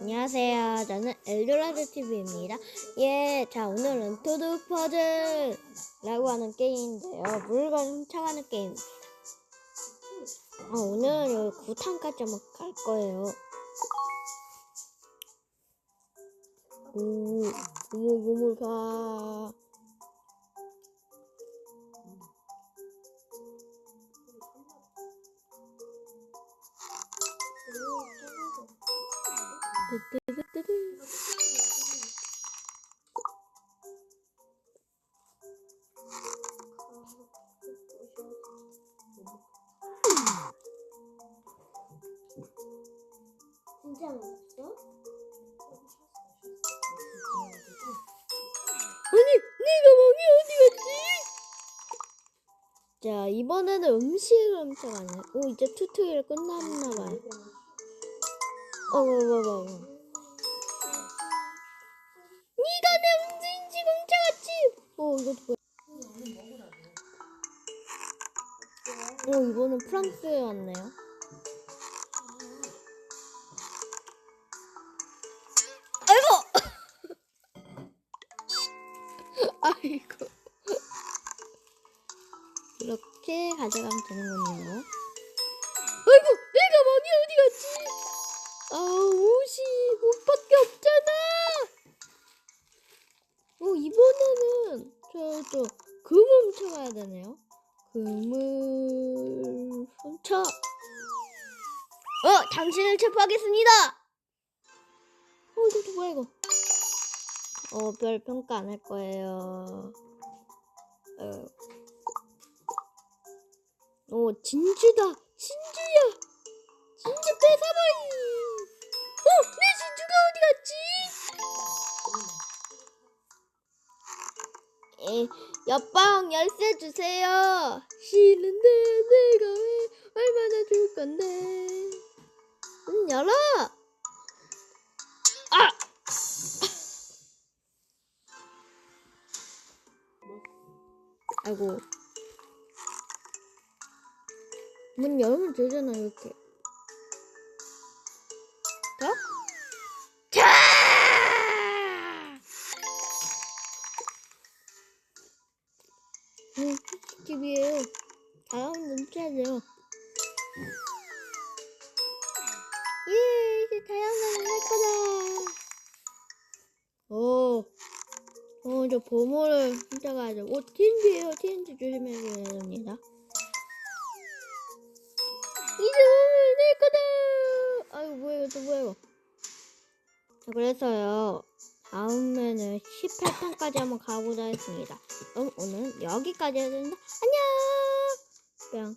안녕하세요. 저는 엘도라드 TV입니다. 예, 자 오늘은 투두 퍼즐라고 하는 게임인데요. 물건 훔쳐가는 게임. 아, 오늘은 여기 구탄까지 한번 갈 거예요. 오, 고물 고물 가. 진짜 먹었어? 아니, 네가 멍이 어디 갔지? 자, 이번에는 음식을 훔쳐가네. 오, 이제 튜토리얼 끝났나봐요. 어, 뭐, 뭐, 뭐, 뭐. 네가 내 음식 훔쳐갔지? 어, 이것도 뭐야? 어, 이거는 프랑스에 왔네요. 아이고! 이렇게 가져가면 되는군요. 아이고, 내가 멍이 어디 갔지? 이번에는 저, 저, 금을 훔쳐가야 되네요. 금을 훔쳐. 어, 당신을 체포하겠습니다. 어, 이거 뭐야, 이거. 어, 별 평가 안 할 거예요. 어. 오, 진주다. 진주야. 진주 뺏어버리. 옆방 열쇠 주세요. 싫은데 내가 왜 얼마나 줄 건데? 문 열어. 아! 아이고. 문 열면 되잖아, 이렇게. 자? 자! 음, 집이에요. 다음 눈쳐야 돼요. 예, 이제 다양한 할 거다. 오, 어, 저 보물을 훔쳐가야죠. 오, TNT에요. TNT 조심해야 됩니다. 이제 보물 낼 거다. 아이고, 뭐야, 이거 또. 자, 그래서요. 다음에는 18탄까지 한번 가보자 했습니다. 그럼 오늘 여기까지 해야 된다. 안녕! 뿅.